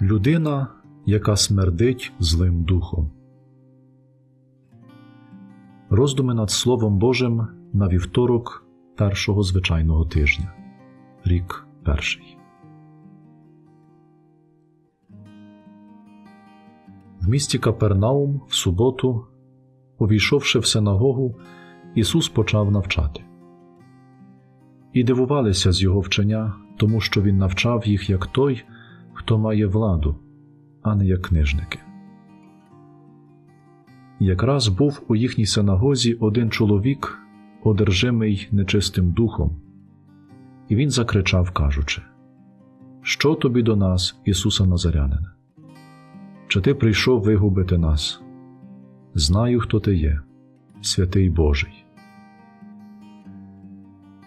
Людина, яка смердить злим духом. Роздуми над Словом Божим на вівторок першого звичайного тижня. Рік перший. В місті Капернаум в суботу, увійшовши в синагогу, Ісус почав навчати. І дивувалися з його вчення, тому що Він навчав їх як той, хто має владу, а не як книжники. Якраз був у їхній синагозі один чоловік, одержимий нечистим духом, і він закричав, кажучи: Що тобі до нас, Ісуса Назарянина? Чи ти прийшов вигубити нас? Знаю, хто ти є, святий Божий.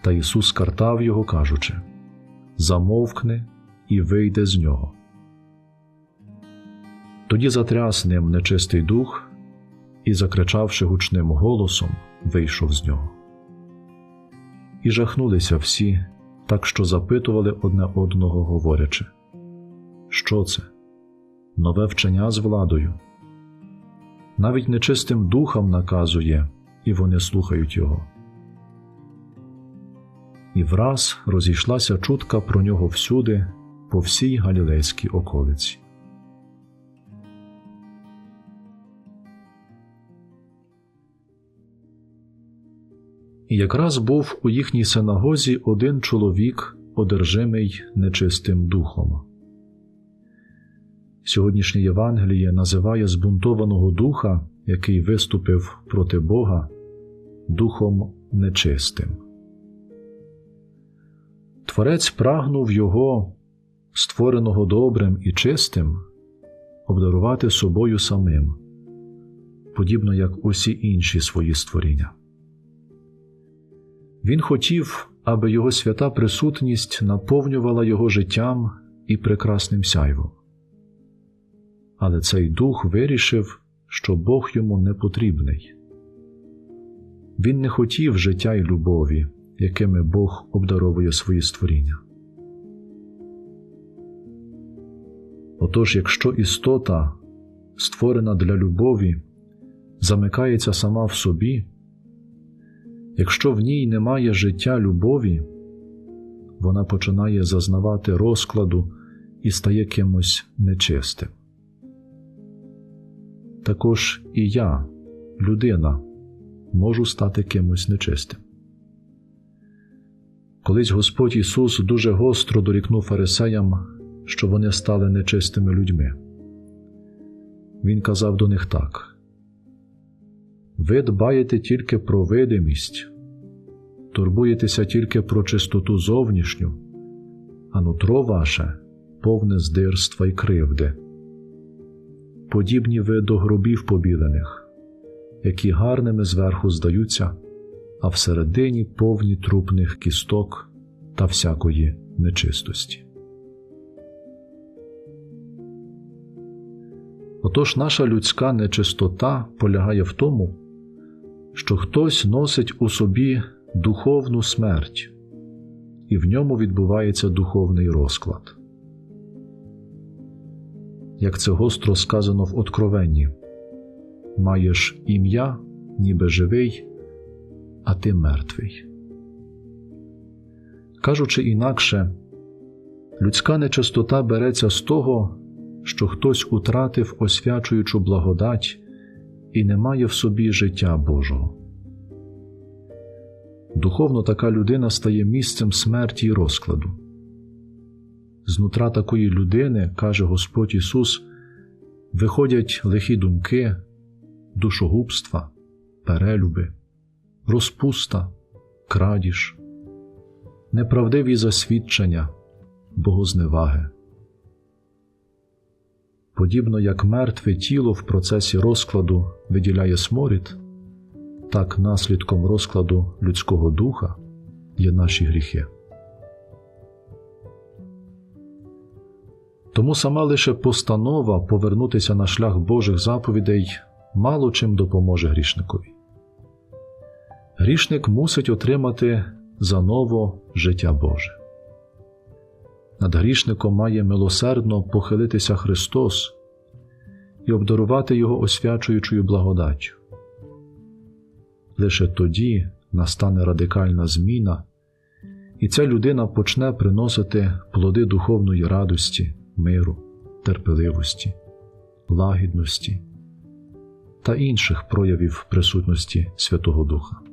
Та Ісус картав його, кажучи: Замовкни і вийде з нього. Тоді затряс ним нечистий дух і, закричавши гучним голосом, вийшов з нього. І жахнулися всі, так що запитували одне одного, говорячи, що це? Нове вчення з владою. Навіть нечистим духам наказує, і вони слухають його. І враз розійшлася чутка про нього всюди, по всій галілейській околиці. І якраз був у їхній синагозі один чоловік, одержимий нечистим духом. Сьогоднішнє Євангеліє називає збунтованого духа, який виступив проти Бога, духом нечистим. Творець прагнув його, створеного добрим і чистим, обдарувати собою самим, подібно як усі інші свої створіння. Він хотів, аби його свята присутність наповнювала його життям і прекрасним сяйвом. Але цей дух вирішив, що Бог йому не потрібний. Він не хотів життя й любові, якими Бог обдаровує свої створіння. Отож, якщо істота, створена для любові, замикається сама в собі, якщо в ній немає життя любові, вона починає зазнавати розкладу і стає кимось нечистим. Також і я, людина, можу стати кимось нечистим. Колись Господь Ісус дуже гостро дорікнув фарисеям, що вони стали нечистими людьми. Він казав до них так: Ви дбаєте тільки про видимість, турбуєтеся тільки про чистоту зовнішню, а нутро ваше повне здирства й кривди. Подібні ви до гробів побілених, які гарними зверху здаються а всередині повні трупних кісток та всякої нечистості. Отож наша людська нечистота полягає в тому, що хтось носить у собі духовну смерть, і в ньому відбувається духовний розклад. Як це гостро сказано в Откровенні, маєш ім'я, ніби живий, а ти мертвий. Кажучи інакше, людська нечистота береться з того, що хтось утратив освячуючу благодать і не має в собі життя Божого. Духовно така людина стає місцем смерті й розкладу. Знутра такої людини, каже Господь Ісус, виходять лихі думки, душогубства, перелюби розпуста, крадіж, неправдиві засвідчення, богозневаги. Подібно як мертве тіло в процесі розкладу виділяє сморід, так наслідком розкладу людського духа є наші гріхи. Тому сама лише постанова повернутися на шлях Божих заповідей мало чим допоможе грішникові грішник мусить отримати заново життя Боже. Над грішником має милосердно похилитися Христос і обдарувати Його освячуючою благодаттю. Лише тоді настане радикальна зміна, і ця людина почне приносити плоди духовної радості, миру, терпеливості, лагідності та інших проявів присутності Святого Духа.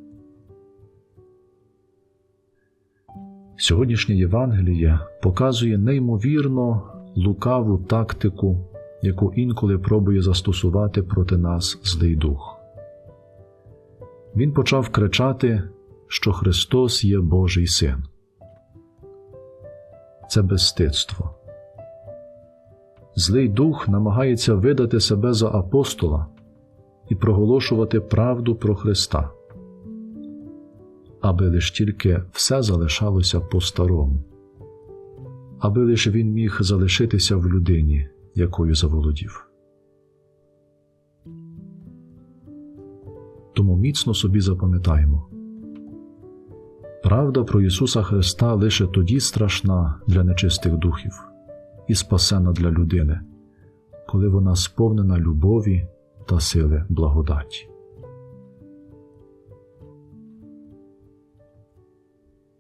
Сьогоднішнє Євангеліє показує неймовірно лукаву тактику, яку інколи пробує застосувати проти нас злий дух. Він почав кричати, що Христос є Божий Син. Це безстидство. Злий дух намагається видати себе за апостола і проголошувати правду про Христа аби лиш тільки все залишалося по-старому, аби лиш він міг залишитися в людині, якою заволодів. Тому міцно собі запам'ятаємо правда про Ісуса Христа лише тоді страшна для нечистих духів і спасена для людини, коли вона сповнена любові та сили благодаті.